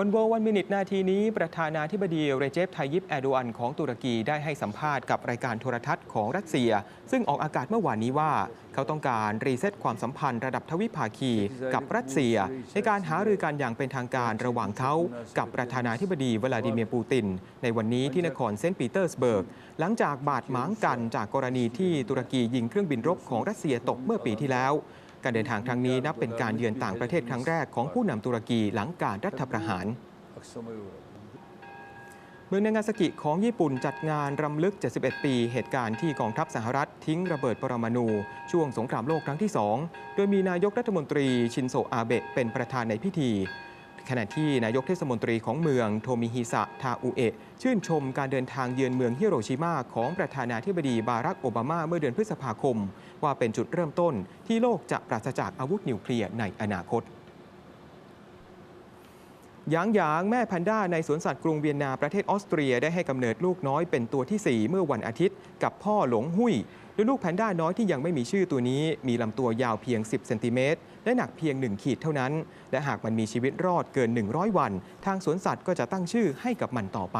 วันโววันมินิทนาทีนี้ประธานาธิบดีเรเจปไทยิปแอโดอันของตุรกีได้ให้สัมภาษณ์กับรายการโทรทัศน์ของรัสเซีย ซึ่งออกอากาศเมื่อวานนี้ว่า เขาต้องการรีเซ็ตความสัมพันธ์ระดับทวิภาคีกับรัสเซีย ในการหารือกันอย่างเป็นทางการระหว่างเขากับประธานาธิบดีวลาดิเมียร์ปูติน ในวันนี้ที่นครเซนต์ปีเตอร์สเบิร์ก หลังจากบาดหมางกันจากกรณีที่ตุรกียิงเครื่องบินรบของรัสเซียตกเมื่อปีที่แล้ว การเดินทางครั้งนี้นับเป็นการเยือนต่างประเทศครั้งแรกของผู้นำตุรกีหลังการรัฐประหาร เมืองนางาซากิของญี่ปุ่นจัดงานรำลึก 71 ปี เหตุการณ์ที่กองทัพสหรัฐทิ้งระเบิดปรมาณูช่วงสงครามโลกครั้งที่ 2 โดยมีนายกรัฐมนตรีชินโซอาเบะเป็นประธานในพิธี ขณะที่นายกเทศมนตรีของเมืองโทมิฮิสะทาอุเอะชื่นชมการเดินทางเยือนเมืองฮิโรชิมาของประธานาธิบดีบารักโอบามาเมื่อเดือนพฤษภาคม ว่าเป็นจุดเริ่มต้นที่โลกจะปราศจากอาวุธนิวเคลียร์ในอนาคตหยางหยางแม่แพนด้าในสวนสัตว์กรุงเวียนนาประเทศออสเตรียได้ให้กำเนิดลูกน้อยเป็นตัวทีสี่4 เมื่อวันอาทิตย์ กับพ่อหลงหุย โดยลูกแพนด้าน้อยที่ยังไม่มีชื่อตัวนี้ มีลำตัวยาวเพียง 10 เซนติเมตร และหนักเพียง 1 ขีดเท่านั้น และหากมันมีชีวิตรอดเกิน 100 วัน ทางสวนสัตว์ก็จะตั้งชื่อให้กับมันต่อไป